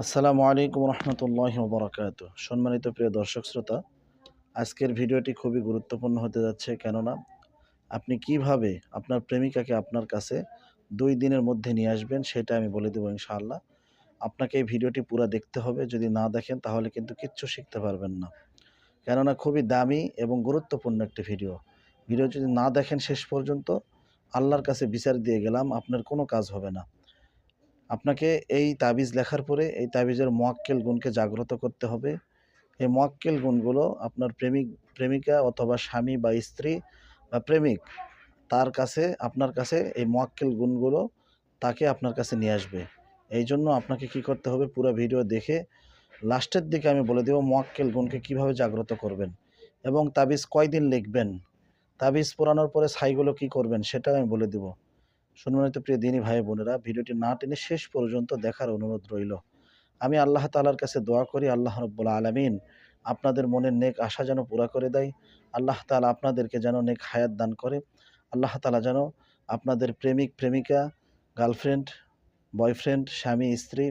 আসসালামু আলাইকুম রহমতুল্লাহ বরাকাত সম্মানিত প্রিয় দর্শক শ্রোতা, আজকের ভিডিওটি খুবই গুরুত্বপূর্ণ হতে যাচ্ছে কেননা আপনি কীভাবে আপনার প্রেমিকাকে আপনার কাছে দুই দিনের মধ্যে নিয়ে আসবেন সেটা আমি বলে দেবো ইনশাআল্লাহ। আপনাকে এই ভিডিওটি পুরো দেখতে হবে, যদি না দেখেন তাহলে কিন্তু কিচ্ছু শিখতে পারবেন না। কেননা খুবই দামি এবং গুরুত্বপূর্ণ একটি ভিডিও। ভিডিও যদি না দেখেন শেষ পর্যন্ত আল্লাহর কাছে বিচার দিয়ে গেলাম, আপনার কোনো কাজ হবে না। আপনাকে এই তাবিজ লেখার পরে এই তাবিজের মোয়াক্কেল গুণকে জাগ্রত করতে হবে। এই মোয়াক্কেল গুণগুলো আপনার প্রেমিক, প্রেমিকা অথবা স্বামী বা স্ত্রী বা প্রেমিক তার কাছে, আপনার কাছে এই মোয়াক্কেল গুণগুলো তাকে আপনার কাছে নিয়ে আসবে। এই জন্য আপনাকে কি করতে হবে পুরো ভিডিও দেখে লাস্টের দিকে আমি বলে দেবো মোয়াক্কেল গুণকে কীভাবে জাগ্রত করবেন এবং তাবিজ কয়দিন লিখবেন? তাবিজ পোড়ানোর পরে ছাইগুলো কি করবেন সেটাও আমি বলে দেবো। সম্মানিত প্রিয় দিনী ভাই বোনেরা, ভিডিওটি না টেনে শেষ পর্যন্ত দেখার অনুরোধ রইল। আমি আল্লাহ তালার কাছে দোয়া করি, আল্লাহ রব্বুল আলমিন আপনাদের মনের নেক আশা যেন পুরা করে দেয়। আল্লাহ তালা আপনাদেরকে যেন নেক হায়াত দান করে। আল্লাহ তালা যেন আপনাদের প্রেমিক, প্রেমিকা, গার্লফ্রেন্ড, বয়ফ্রেন্ড, স্বামী, স্ত্রী,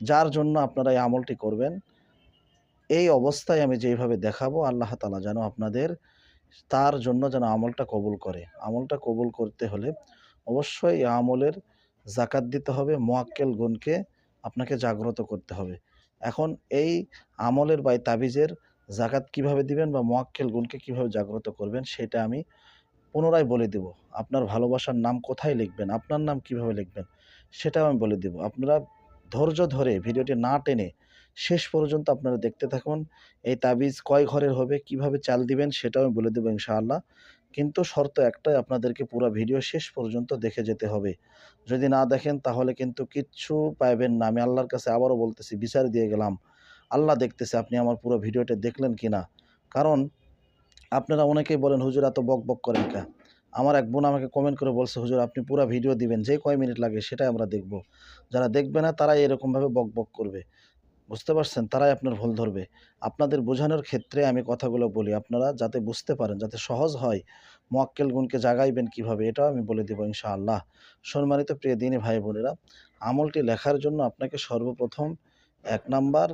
যার জন্য আপনারা এই আমলটি করবেন, এই অবস্থায় আমি যেভাবে দেখাবো, আল্লাহ তালা যেন আপনাদের, তার জন্য যেন আমলটা কবুল করে। আমলটা কবুল করতে হলে অবশ্যই আমলের জাকাত দিতে হবে, মোয়াক্কেল গুণকে আপনাকে জাগ্রত করতে হবে। এখন এই আমলের বা তাবিজের জাকাত কীভাবে দিবেন বা মোয়াক্কেল গুণকে কীভাবে জাগ্রত করবেন সেটা আমি পুনরায় বলে দেব। আপনার ভালোবাসার নাম কোথায় লিখবেন, আপনার নাম কীভাবে লিখবেন সেটাও আমি বলে দেব। আপনারা ধৈর্য ধরে ভিডিওটি না টেনে শেষ পর্যন্ত আপনারা দেখতে থাকুন, এই তাবিজ কয় ঘরের হবে, কীভাবে চাল দিবেন সেটাও আমি বলে দেবো ইনশাআল্লাহ। কিন্তু শর্ত একটাই, আপনাদেরকে পুরো ভিডিও শেষ পর্যন্ত দেখে যেতে হবে। যদি না দেখেন, তাহলে কিন্তু কিচ্ছু পাইবেন না। আমি আল্লাহর কাছে আবারও বলতেছি, বিচার দিয়ে গেলাম। আল্লাহ দেখতেছে আপনি আমার পুরো ভিডিওটা দেখলেন কি না কারণ আপনারা অনেকেই বলেন, হুজুর, এত বক বক করেন কা? আমার এক বোন আমাকে কমেন্ট করে বলছে, হুজুর, আপনি পুরো ভিডিও দিবেন, যে কয় মিনিট লাগে সেটাই আমরা দেখব। যারা দেখবে না, তারাই এরকমভাবে বক বক করবে। বুঝতে পারছেন? তারাই আপনার ভুল ধরবে। আপনাদের বোঝানোর ক্ষেত্রে আমি কথাগুলো বলি। আপনারা যাতে বুঝতে পারেন, যাতে সহজ হয়, মোয়াক্কেল গুণকে জাগাইবেন কীভাবে, এটাও আমি বলে দেবো ইনশাআল্লাহ। সম্মানিত প্রিয় দিনী ভাই বোনেরা, আমলটি লেখার জন্য আপনাকে সর্বপ্রথম এক নাম্বার,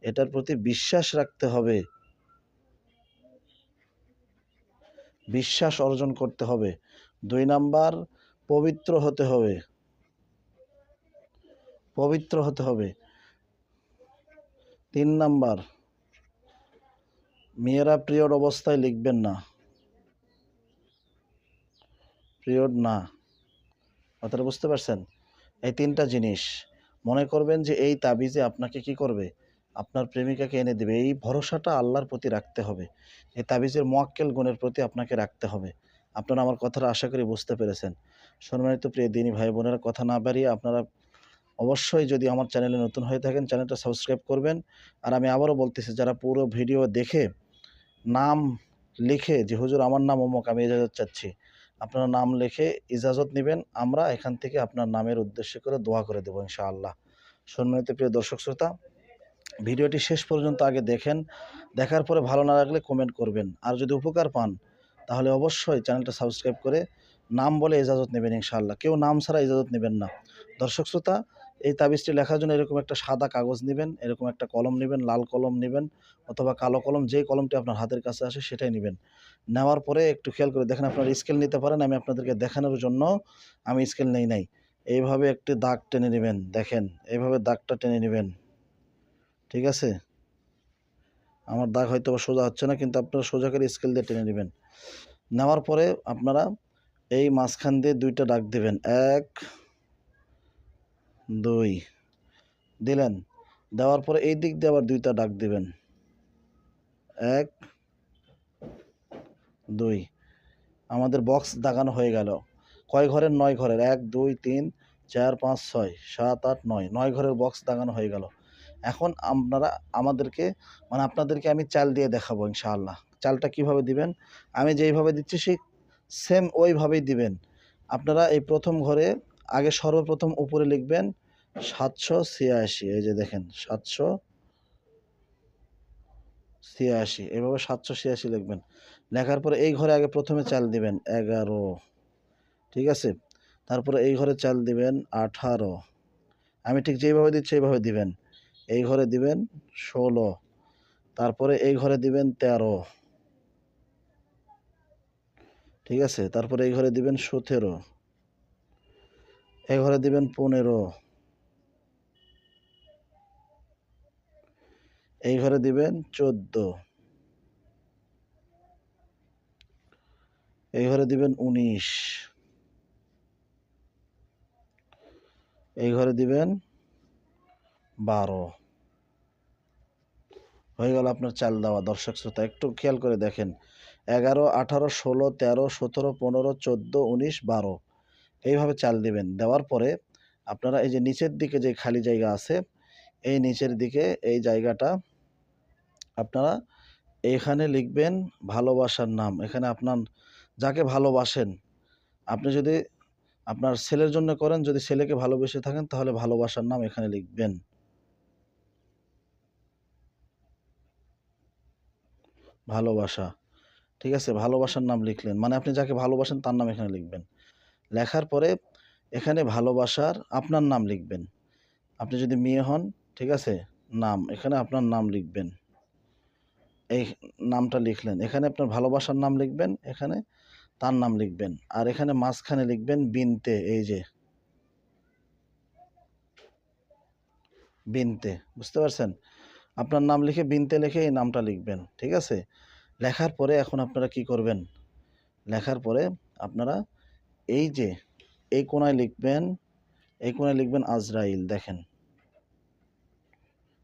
এটার প্রতি বিশ্বাস রাখতে হবে। বিশ্বাস অর্জন করতে হবে। দুই নাম্বার, পবিত্র হতে হবে। পবিত্র হতে হবে। তিন নাম্বার, মেয়েরা পিরিয়ড অবস্থায় লিখবেন না। পিরিয়ড না। কথাটা বুঝতে পারছেন? এই তিনটা জিনিস। মনে করবেন যে এই তাবিজে আপনাকে কি করবে? আপনার প্রেমিকাকে এনে দেবে। এই ভরসাটা আল্লাহর প্রতি রাখতে হবে। এই তাবিজের মোয়াক্কেল গুণের প্রতি আপনাকে রাখতে হবে। আপনারা আমার কথাটা আশা করি বুঝতে পেরেছেন। সম্মানিত প্রিয় দিনী ভাই বোনেরা, কথা না বাড়িয়ে আপনারা অবশ্যই যদি আমার চ্যানেলে নতুন হয়ে থাকেন, চ্যানেলটা সাবস্ক্রাইব করবেন। আর আমি আবারও বলতেছি, যারা পুরো ভিডিও দেখে নাম লিখে যে, হুজুর, আমার নাম অমুক, আমি ইজাজত চাচ্ছি। আপনার নাম লিখে ইজাজত নেবেন। আমরা এখান থেকে আপনার নামের উদ্দেশ্য করে দোয়া করে দেবো, ইনশাআল্লাহ। সম্মানিত প্রিয় দর্শক শ্রোতা, ভিডিওটি শেষ পর্যন্ত আগে দেখেন। দেখার পরে ভালো না লাগলে কমেন্ট করবেন। আর যদি উপকার পান, তাহলে অবশ্যই চ্যানেলটা সাবস্ক্রাইব করে নাম বলে ইজাজত নেবেন, ইনশাআল্লাহ। কেউ নাম ছাড়া ইজাজত নেবেন না। দর্শক শ্রোতা এই তাবিজটি লেখার জন্য এরকম একটা সাদা কাগজ নেবেন, এরকম একটা কলম নেবেন, লাল কলম নেবেন অথবা কালো কলম যে কলমটি আপনার হাতের কাছে আসে সেটাই নেবেন। নেওয়ার পরে একটু খেয়াল করে দেখেন আপনার স্কেল নিতে পারেন, আমি আপনাদেরকে দেখানোর জন্য আমি স্কেল নেই নাই। এইভাবে একটি দাগ টেনে নেবেন, দেখেন, এইভাবে দাগটা টেনে নেবেন। ঠিক আছে? আমার দাগ হয়তো সোজা হচ্ছে না, কিন্তু আপনারা সোজা করে স্কেল দিয়ে টেনে নেবেন। নেওয়ার পরে আপনারা এই মাঝখান দিয়ে দুইটা দাগ দেবেন, এক দুই। দিলেন। দেওয়ার পরে এই দিক দিয়ে আবার দুইটা ডাক দিবেন। এক, দুই। আমাদের বক্স দাগানো হয়ে গেল। কয় ঘরের? নয় ঘরের। এক, দুই, তিন, চার, পাঁচ, ছয়, সাত, আট, নয়। নয় ঘরের বক্স দাগানো হয়ে গেল। এখন আপনারা আমাদেরকে মানে আপনাদেরকে আমি চাল দিয়ে দেখাবো ইনশাআল্লাহ। চালটা কীভাবে দিবেন? আমি যেইভাবে দিচ্ছি সেই সেম ওইভাবেই দিবেন। আপনারা এই প্রথম ঘরে আগে সর্বপ্রথম উপরে লিখবেন সাতশো ছিয়াশি, এই যে দেখেন সাতশো ছিয়াশি, এভাবে সাতশো ছিয়াশি লিখবেন। লেখার পরে এই ঘরে আগে প্রথমে চাল দিবেন এগারো, ঠিক আছে? তারপরে এই ঘরে চাল দিবেন আঠারো। আমি ঠিক যেইভাবে দিচ্ছি এইভাবে দিবেন। এই ঘরে দিবেন ষোলো, তারপরে এই ঘরে দিবেন তেরো, ঠিক আছে? তারপরে এই ঘরে দিবেন সতেরো এই ঘরে দিবেন পনেরো। এই ঘরে দিবেন চোদ্দ। এই ঘরে দিবেন উনিশ। এই ঘরে দিবেন বারো। হয়ে গেল আপনার চাল দেওয়া। দর্শক শ্রোতা, একটু খেয়াল করে দেখেন। এগারো, আঠারো, ষোলো, তেরো, সতেরো, পনেরো, চোদ্দ, উনিশ, বারো। এইভাবে চাল দিবেন দেওয়ার পরে আপনারা এই যে নিচের দিকে যে খালি জায়গা আছে, এই নিচের দিকে এই জায়গাটা আপনারা এইখানে লিখবেন ভালোবাসার নাম। এখানে আপনার যাকে ভালোবাসেন, আপনি যদি আপনার ছেলের জন্য করেন, যদি ছেলেকে ভালোবেসে থাকেন, তাহলে ভালোবাসার নাম এখানে লিখবেন। ভালোবাসা। ঠিক আছে? ভালোবাসার নাম লিখলেন। মানে আপনি যাকে ভালোবাসেন, তার নাম এখানে লিখবেন। লেখার পরে এখানে ভালোবাসার আপনার নাম লিখবেন। আপনি যদি মেয়ে হন, ঠিক আছে, নাম, এখানে আপনার নাম লিখবেন। এই নামটা লিখলেন, এখানে আপনার ভালোবাসার নাম লিখবেন, এখানে তার নাম লিখবেন, আর এখানে মাঝখানে লিখবেন বিনতে, এই যে। বিনতে, বুঝতে পারছেন? আপনার নাম লিখে বিনতে লিখে এই নামটা লিখবেন, ঠিক আছে? লেখার পরে এখন আপনারা কি করবেন? লেখার পরে আপনারা এই যে, এই কোনায় লিখবেন, এই কোনায় লিখবেন আজরাইল, দেখেন।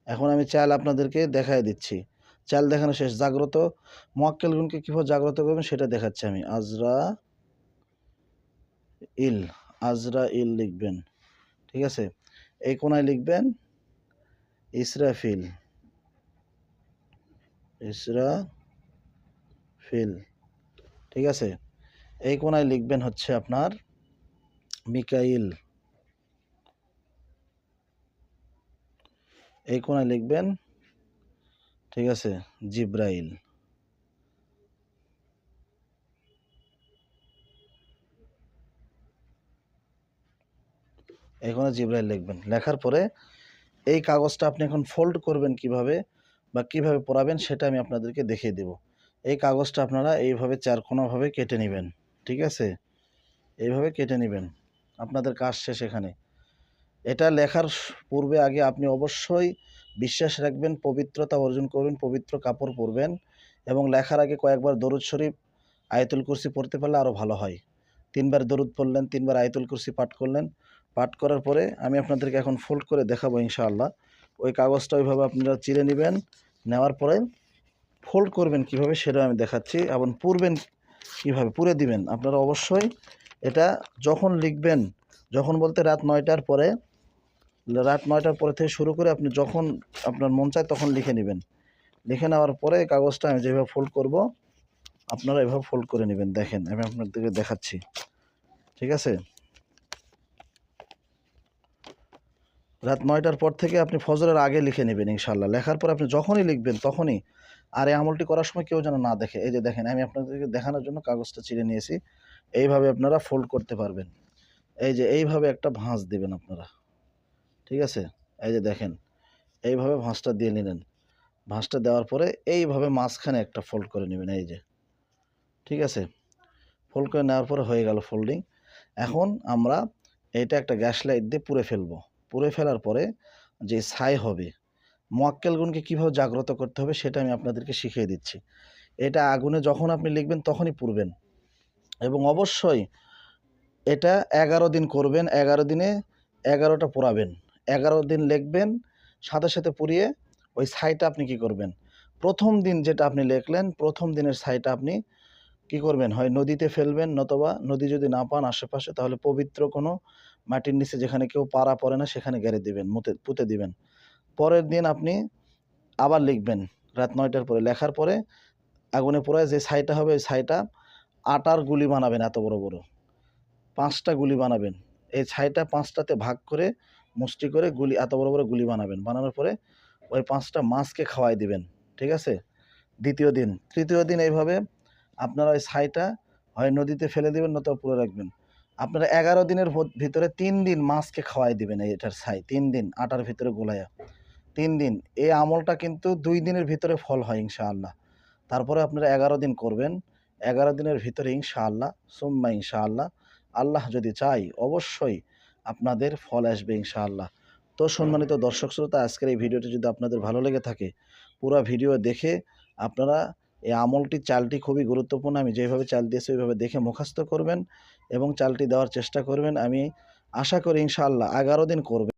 এখন আমি চাল আপনাদেরকে দেখায় দিচ্ছি। চাল দেখানো শেষ, জাগ্রত। মোয়াক্কেল গুণকে কীভাবে জাগ্রত করবেন সেটা দেখাচ্ছি আমি। আজরা ইল আজরা ইল লিখবেন, ঠিক আছে? এই কোনায় লিখবেন, ইসরাফিল ইসরা ফিল ঠিক আছে? এই কোনায় লিখবেন হচ্ছে আপনার মিকাইল। এই কোনায় লিখবেন, ঠিক আছে, জিব্রাইল। এখানে জিব্রাইল লিখবেন। লেখার পরে এই কাগজটা আপনি এখন ফোল্ড করবেন কীভাবে বা কীভাবে পড়াবেন সেটা আমি আপনাদেরকে দেখিয়ে দেব। এই কাগজটা আপনারা এইভাবে চারকোনাভাবে কেটে নেবেন। ঠিক আছে? এইভাবে কেটে নেবেন। আপনাদের কাজ শেষ এখানে। এটা লেখার পূর্বে আগে আপনি অবশ্যই বিশ্বাস রাখবেন, পবিত্রতা অর্জন করবেন, পবিত্র কাপড় পরবেন এবং লেখার আগে কয়েকবার দরুদ শরীফ, আয়তুল কুরসি পড়তে পারলে আরও ভালো হয়। তিনবার দরুদ পড়লেন, তিনবার আয়তুল কুরসি পাঠ করলেন। পাঠ করার পরে আমি আপনাদেরকে এখন ফোল্ড করে দেখাবো ইনশাআল্লাহ। ওই কাগজটা ওইভাবে আপনারা চিরে নেবেন, নেওয়ার পরে ফোল্ড করবেন কীভাবে সেটা আমি দেখাচ্ছি এবং পুরবেন কীভাবে? পুরে দিবেন। আপনারা অবশ্যই এটা যখন লিখবেন, যখন বলতে রাত নয়টার পরে, রাত নয়টার পরে থেকে শুরু করে আপনি যখন আপনার মন চায় তখন লিখে নেবেন। লিখে নেওয়ার পরে কাগজটা আমি যেভাবে ফোল্ড করব, আপনারা এভাবে ফোল্ড করে নেবেন। দেখেন, আমি আপনাদেরকে দেখাচ্ছি। ঠিক আছে? রাত নয়টার পর থেকে আপনি ফজরের আগে লিখে নেবেন ইনশাল্লাহ লেখার পর আপনি যখনই লিখবেন তখনই। আর এই আমলটি করার সময় কেউ যেন না দেখে। এই যে দেখেন, আমি আপনাদেরকে দেখানোর জন্য কাগজটা চিড়ে নিয়েছি। এইভাবে আপনারা ফোল্ড করতে পারবেন। এই যে এইভাবে একটা ভাঁজ দেবেন আপনারা। ঠিক আছে? এই যে দেখেন, এইভাবে ভাঁজটা দিয়ে নিলেন। ভাঁজটা দেওয়ার পরে এইভাবে মাঝখানে একটা ফোল্ড করে নেবেন, এই যে। ঠিক আছে? ফোল্ড করে নেওয়ার পরে হয়ে গেল ফোল্ডিং এখন আমরা এটা একটা গ্যাস লাইট দিয়ে পুড়ে ফেলব। পুড়ে ফেলার পরে যে ছাই হবে মোয়াক্কেল গুণকে কীভাবে জাগ্রত করতে হবে সেটা আমি আপনাদেরকে শিখিয়ে দিচ্ছি। এটা আগুনে যখন আপনি লিখবেন তখনই পুড়বেন এবং অবশ্যই এটা এগারো দিন করবেন, এগারো দিনে এগারোটা পোড়াবেন। এগারো দিন লিখবেন, সাথে সাথে পুড়িয়ে ওই ছাইটা আপনি কি করবেন? প্রথম দিন যেটা আপনি লিখলেন, প্রথম দিনের ছাইটা আপনি কি করবেন? হয় নদীতে ফেলবেন, নতবা নদী যদি না পান আশেপাশে, তাহলে পবিত্র কোনো মাটির নিচে যেখানে কেউ পাড়া পড়ে না, সেখানে গেড়ে দিবেন, মুতে, পুঁতে দিবেন। পরের দিন আপনি আবার লিখবেন, রাত নয়টার পরে। লেখার পরে আগুনে পোড়ায় যে ছাইটা হবে, ওই ছাইটা আটার গুলি বানাবেন এত বড় বড়। পাঁচটা গুলি বানাবেন। এই ছাইটা পাঁচটাতে ভাগ করে, মুষ্টি করে গুলি, এত বড় বড় গুলি বানাবেন। বানানোর পরে ওই পাঁচটা মাছকে খাওয়াই দিবেন, ঠিক আছে? দ্বিতীয় দিন। তৃতীয় দিন এইভাবে আপনারা ওই ছাইটা হয় নদীতে ফেলে দিবেন, নয়তো পুরো রাখবেন। আপনারা এগারো দিনের ভিতরে তিন দিন মাছকে খাওয়াই দিবেন এটার ছাই, তিন দিন আটার ভিতরে গোলায়া। তিন দিন, এই আমলটা কিন্তু দুই দিনের ভিতরে ফল হয় ইনশাআল্লাহ। তারপরে আপনারা এগারো দিন করবেন, এগারো দিনের ভিতরে ইনশাআল্লাহ, সুম্মা ইনশাআল্লাহ, আল্লাহ যদি চাই অবশ্যই আপনাদের ফল আসবে ইনশাআল্লাহ। তো সম্মানিত দর্শক শ্রোতা, আজকের এই ভিডিওটি যদি আপনাদের ভালো লেগে থাকে, পুরো ভিডিও দেখে আপনারা এই আমলটি চালটি খুবই গুরুত্বপূর্ণ, আমি যেভাবে চাল দিয়েছি ওইভাবে দেখে মুখস্থ করবেন। এবং চালটি দেওয়ার চেষ্টা করবেন। আমি আশা করি ইনশাল্লাহ এগারো দিন করবেন